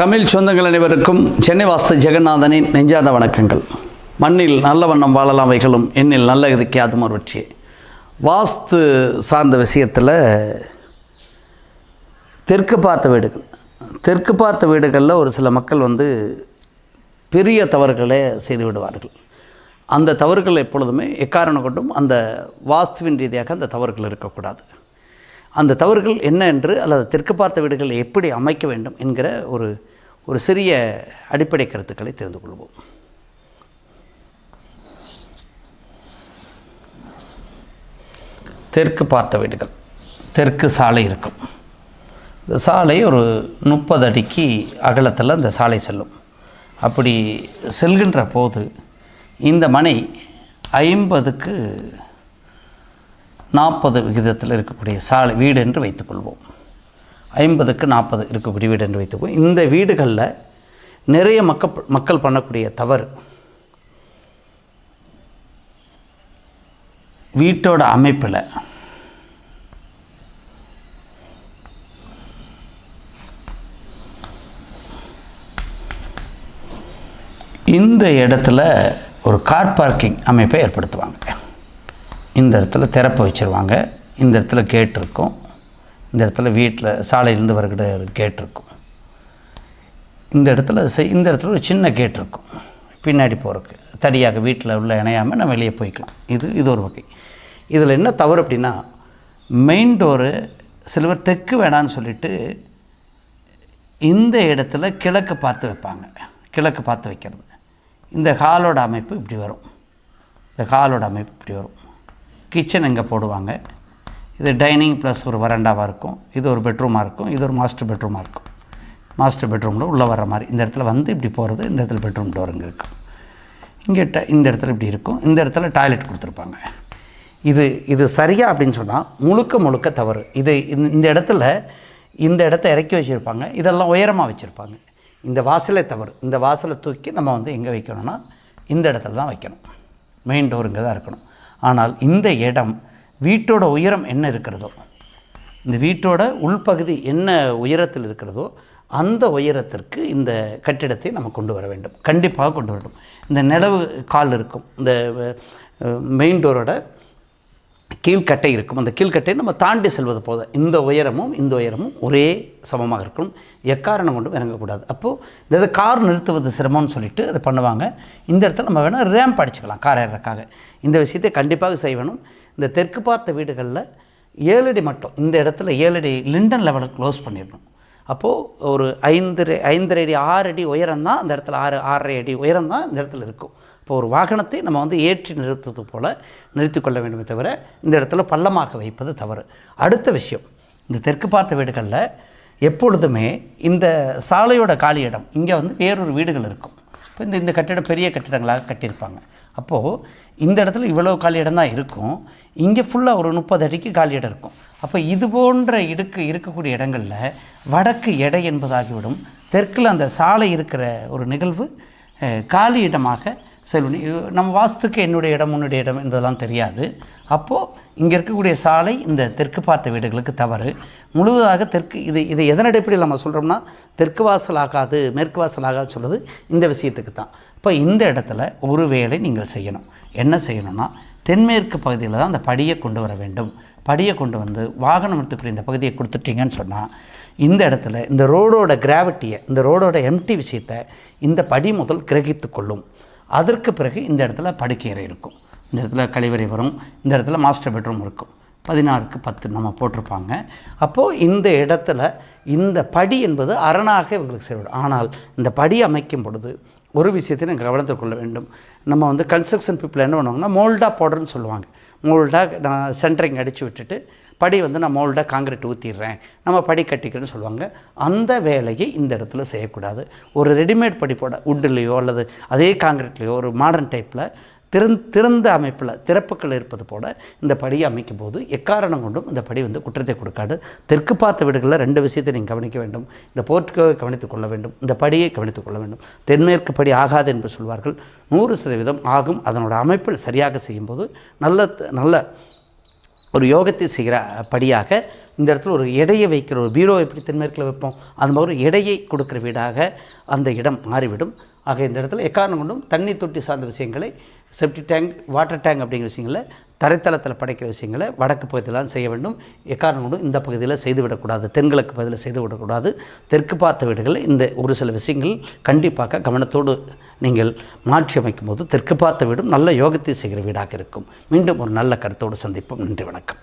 தமிழ் சொந்தங்கள் அனைவருக்கும் சென்னை வாஸ்து ஜெகநாதனின் நெஞ்சாத வணக்கங்கள். மண்ணில் நல்ல வண்ணம் வாழலாம் வைகளும் எண்ணில் நல்ல இதுக்கே அதுமர் வாஸ்து சார்ந்த விஷயத்தில் தெற்கு பார்த்த வீடுகள். தெற்கு பார்த்த வீடுகளில் ஒரு சில மக்கள் வந்து பெரிய தவறுகளை செய்து விடுவார்கள். அந்த தவறுகள் எப்பொழுதுமே எக்காரணம் கொண்டும் அந்த வாஸ்துவின் ரீதியாக அந்த தவறுகள் இருக்கக்கூடாது. அந்த தவறுகள் என்ன என்று அல்லது தெற்கு பார்த்த வீடுகள் எப்படி அமைக்க வேண்டும் என்கிற ஒரு ஒரு சிறிய அடிப்படை கருத்துக்களை தெரிந்து கொள்வோம். தெற்கு பார்த்த வீடுகள். தெற்கு சாலை இருக்கும். இந்த சாலை ஒரு முப்பது அடிக்கு அகலத்தில் அந்த சாலை செல்லும். அப்படி செல்கின்ற போது இந்த மனை ஐம்பதுக்கு நாற்பது விகிதத்தில் இருக்கக்கூடிய சாலை வீடு என்று வைத்துக்கொள்வோம். ஐம்பதுக்கு நாற்பது இருக்கக்கூடிய வீடு என்று வைத்துக்கொள்வோம். இந்த வீடுகளில் நிறைய மக்கள் மக்கள் பண்ணக்கூடிய தவறு. வீட்டோட அமைப்பில் இந்த இடத்துல ஒரு கார் பார்க்கிங் அமைப்பை ஏற்படுத்துவாங்க. இந்த இடத்துல திறப்பு வச்சுருவாங்க. இந்த இடத்துல கேட் இருக்கும். இந்த இடத்துல வீட்டில் சாலையிலேருந்து வருகிற கேட் இருக்கும். இந்த இடத்துல இந்த இடத்துல ஒரு சின்ன கேட் இருக்கும். பின்னாடி போகிறதுக்கு தடியாக வீட்டில் உள்ள இணையாமல் நம்ம வெளியே போய்க்கலாம். இது இது ஒரு வகை. இதில் என்ன தவறு அப்படின்னா மெயின் டோரு சிலவர் தெற்கு வேணான்னு சொல்லிட்டு இந்த இடத்துல கிழக்கு பார்த்து வைப்பாங்க. கிழக்கு பார்த்து வைக்கிறது. இந்த ஹாலோட அமைப்பு இப்படி வரும். இந்த ஹாலோட அமைப்பு இப்படி வரும். கிச்சன் இங்கே போடுவாங்க? இது டைனிங் ப்ளஸ் ஒரு வராண்டாவாக இருக்கும். இது ஒரு பெட்ரூமாக இருக்கும். இது ஒரு மாஸ்டர் பெட்ரூமாக இருக்கும். மாஸ்டர் பெட்ரூமில் உள்ளே வர்ற மாதிரி. இந்த இடத்துல வந்து இப்படி போகிறது இந்த இடத்துல பெட்ரூம் டோர் இங்கே இருக்கும் இங்கே ட இந்த இடத்துல இப்படி இருக்கும். இந்த இடத்துல டாய்லெட் கொடுத்துருப்பாங்க. இது இது சரியா அப்படின்னு சொன்னால் முழுக்க முழுக்க தவறு. இது இந்த- இந்த இடத்துல இந்த இடத்த இறக்கி வச்சுருப்பாங்க. இதெல்லாம் உயரமாக வச்சுருப்பாங்க. இந்த வாசலே தவறு. இந்த வாசலை தூக்கி நம்ம வந்து எங்கே வைக்கணும்னா இந்த இடத்துல தான் வைக்கணும். மெயின் டோர் இங்கே தான் இருக்கணும். ஆனால் இந்த இடம் வீட்டோட உயரம் என்ன இருக்கிறதோ இந்த வீட்டோட உள்பகுதி என்ன உயரத்தில் இருக்கிறதோ அந்த உயரத்திற்கு இந்த கட்டிடத்தை நம்ம கொண்டு வர வேண்டும். கண்டிப்பாக கொண்டு வரணும். இந்த நிலவு கால் இருக்கும். இந்த மெயின் டோரோட கீழ்கட்டை இருக்கும். அந்த கீழ்கட்டை நம்ம தாண்டி செல்வது போது இந்த உயரமும் இந்த உயரமும் ஒரே சமமாக இருக்கணும் எக்காரணம் கொண்டும் இறங்கக்கூடாது. அப்போது இந்த கார் நிறுத்துவது சிரமம்னு சொல்லிட்டு அதை பண்ணுவாங்க. இந்த இடத்துல நம்ம வேணால் ரேம்ப் அடிச்சுக்கலாம் கார் ஏறக்காக இந்த விஷயத்தை கண்டிப்பாக செய்யணும். இந்த தெற்கு பார்த்த வீடுகளில் ஏழடி மட்டும் இந்த இடத்துல ஏழடி லிண்டன் லெவலுக்கு க்ளோஸ் பண்ணிடணும். அப்போது ஒரு ஐந்தரை ஐந்தரை அடி ஆறு அடி உயரம் தான் அந்த இடத்துல ஆறு ஆறரை அடி உயரம் தான் இந்த இடத்துல இருக்கும். இப்போ ஒரு வாகனத்தை நம்ம வந்து ஏற்றி நிறுத்துவது போல் நிறுத்தி கொள்ள வேண்டுமே தவிர இந்த இடத்துல பள்ளமாக வைப்பது தவறு. அடுத்த விஷயம் இந்த தெற்கு பார்த்த வீடுகளில் எப்பொழுதுமே இந்த சாலையோட காலியிடம் இங்கே வந்து வேறொரு வீடுகள் இருக்கும். இப்போ இந்த இந்த கட்டிடம் பெரிய கட்டிடங்களாக கட்டியிருப்பாங்க. அப்போது இந்த இடத்துல இவ்வளோ காலி இடம் தான் இருக்கும். இங்கே ஃபுல்லாக ஒரு முப்பது அடிக்கு காலி இடம் இருக்கும். அப்போ இது போன்ற இடுக்கு இருக்கக்கூடிய இடங்களில் வடக்கு எடை என்பதாகிவிடும். தெற்கில் அந்த சாலை இருக்கிற ஒரு நிகழ்வு காலி இடமாக செல்வனி நம்ம வாஸ்துக்கு என்னுடைய இடம் உன்னுடைய இடம் என்பதெல்லாம் தெரியாது. அப்போது இங்கே இருக்கக்கூடிய சாலை இந்த தெற்கு பார்த்த வீடுகளுக்கு தவறு. முழுவதாக தெற்கு இது இதை எதன் அடிப்படையில் நம்ம சொல்கிறோம்னா தெற்கு வாசல் ஆகாது மேற்கு வாசல் ஆகாது சொல்கிறது இந்த விஷயத்துக்கு தான். இப்போ இந்த இடத்துல ஒரு வேலை நீங்கள் செய்யணும். என்ன செய்யணும்னா தென்மேற்கு பகுதியில் தான் அந்த படியை கொண்டு வர வேண்டும். படியை கொண்டு வந்து வாகனம் எடுத்துக்கூடிய இந்த பகுதியை கொடுத்துட்டீங்கன்னு சொன்னால் இந்த இடத்துல இந்த ரோடோட கிராவிட்டியை இந்த ரோடோட எம்டி விஷயத்தை இந்த படி முதல் கிரகித்து கொள்ளும். அதற்கு பிறகு இந்த இடத்துல படுக்கையறை இருக்கும். இந்த இடத்துல கழிவறை வரும். இந்த இடத்துல மாஸ்டர் பெட்ரூம் இருக்கும். பதினாறுக்கு பத்து நம்ம போட்டிருப்பாங்க. அப்போது இந்த இடத்துல இந்த படி என்பது அரணாக இவங்களுக்கு செயல்படும். ஆனால் இந்த படி அமைக்கும் பொழுது ஒரு விஷயத்தை நீங்கள் கவனத்தில் கொள்ள வேண்டும். நம்ம வந்து கன்ஸ்ட்ரக்ஷன் பீப்புள் என்ன பண்ணுவாங்கன்னா மோல்டாக போடுறேன்னு சொல்லுவாங்க. மோல்டாக நான் சென்டரிங் அடித்து விட்டுட்டு படி வந்து நான் மோல்டாக காங்கிரீட் ஊற்றிடுறேன் நம்ம படி கட்டிக்கிறேன்னு சொல்லுவாங்க. அந்த வேலையை இந்த இடத்துல செய்யக்கூடாது. ஒரு ரெடிமேட் படி போட உட்டுலேயோ அல்லது அதே காங்கிரீட்லேயோ ஒரு மாடர்ன் டைப்பில் திறந் திறந்த அமைப்பில் திறப்புகள் இருப்பது போல இந்த படியை அமைக்கும் போது எக்காரணம் கொண்டும் இந்த படி வந்து குற்றத்தை கொடுக்காது. தெற்கு பார்த்த வீடுகளில் ரெண்டு விஷயத்தை நீங்கள் கவனிக்க வேண்டும். இந்த போர்ட்டுகோவை கவனித்துக் கொள்ள வேண்டும். இந்த படியை கவனித்துக் கொள்ள வேண்டும். தென்மேற்கு படி ஆகாது என்று சொல்வார்கள். நூறு சதவீதம் ஆகும். அதனோட அமைப்பில் சரியாக செய்யும்போது நல்ல நல்ல ஒரு யோகத்தை செய்கிற படியாக இந்த இடத்துல ஒரு எடையை வைக்கிற ஒரு பீரோ எப்படி தென்மேற்கில் வைப்போம்? அது மாதிரி ஒரு எடையை கொடுக்குற வீடாக அந்த இடம் மாறிவிடும். ஆக இந்த இடத்துல எக்காரணம் கொண்டும் தண்ணி தொட்டி சார்ந்த விஷயங்களை செப்டி டேங்க் வாட்டர் டேங்க் அப்படிங்கிற விஷயங்களை தரைத்தளத்தில் படைக்கிற விஷயங்களை வடக்கு பகுதியில் செய்ய வேண்டும். எக்காரணம் கொண்டும் இந்த பகுதியில் செய்துவிடக்கூடாது தென்கிழக்கு பகுதியில் செய்துவிடக்கூடாது தெற்கு பார்த்த வீடுகளில் இந்த ஒரு சில விஷயங்கள் கண்டிப்பாக கவனத்தோடு நீங்கள் மாற்றி அமைக்கும் போது தெற்கு பார்த்த வீடும் நல்ல யோகத்தை செய்கிற வீடாக இருக்கும். மீண்டும் ஒரு நல்ல கருத்தோடு சந்திப்போம். நன்றி வணக்கம்.